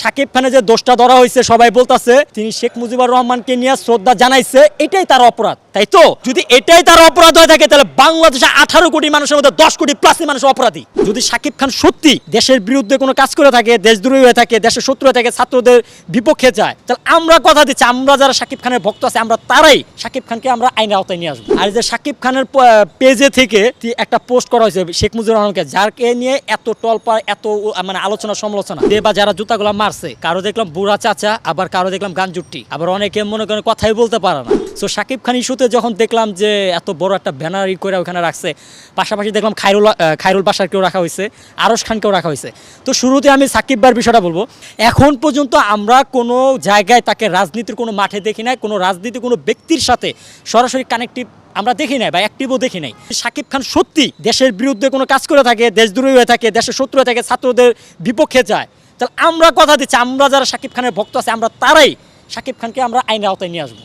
সাকিব খানের যে দোষটা ধরা হয়েছে, সবাই বলতেছে, তিনি শেখ মুজিবুর রহমানকে নিয়ে শ্রদ্ধা জানাইছে, এটাই তার অপরাধ। তাই তো? যদি এটাই তার অপরাধ হয়ে থাকে, তাহলে বাংলাদেশে আঠারো কোটি মানুষের মধ্যে দশ কোটি প্লাস মানুষ অপরাধী। যদি সাকিব খান সত্যি দেশের বিরুদ্ধে কোনো কাজ করে থাকে, দেশদ্রোহী হয়ে থাকে, দেশের শত্রু হয়ে থাকে, ছাত্রদের বিপক্ষে যায়, তাহলে আমরা কথা দিচ্ছি, আমরা যারা সাকিব খানের ভক্ত আছে, আমরা তারাই সাকিব খানকে আমরা আইনের আওতায় নিয়ে আসব। আর যে সাকিব খানের পেজে থেকে একটা পোস্ট করা হয়েছে শেখ মুজিবুর রহমানকে, যারকে নিয়ে এত টলপা এত মানে আলোচনা সমালোচনা। দে বা যারা জুতাগুলো মারছে, কারও দেখলাম বুড়া চাচা, আবার কারও দেখলাম গানজুট্টি আবার অনেকে মনে করেন কথাই বলতে পারে না। সো সাকিব খান ইস্যুতে যখন দেখলাম যে এত বড় একটা ব্যানার ই করে ওখানে রাখছে, পাশাপাশি দেখলাম খাইরুল খাইরুল বাসারকেও রাখা হয়েছে, আরশ খানকেও রাখা হয়েছে। তো শুরুতে আমি সাকিব বার বিষয়টা বলব। এখন পর্যন্ত আমরা কোনো জায়গায় তাকে রাজনীতির কোনো মাঠে দেখি নাই, কোনো রাজনীতি কোনো ব্যক্তির সাথে সরাসরি কানেক্টিভ আমরা দেখি নাই বা অ্যাক্টিভও দেখি নাই। সাকিব খান সত্যি দেশের বিরুদ্ধে কোনো কাজ করে থাকে, দেশদ্রোহী হয়ে থাকে, দেশের শত্রু হয়ে থাকে, ছাত্রদের বিপক্ষে যায়। তাহলে আমরা কথা দিচ্ছি, আমরা যারা সাকিব খানের ভক্ত আছে, আমরা তারাই সাকিব খানকে আমরা আইনের আওতায় নিয়ে আসব।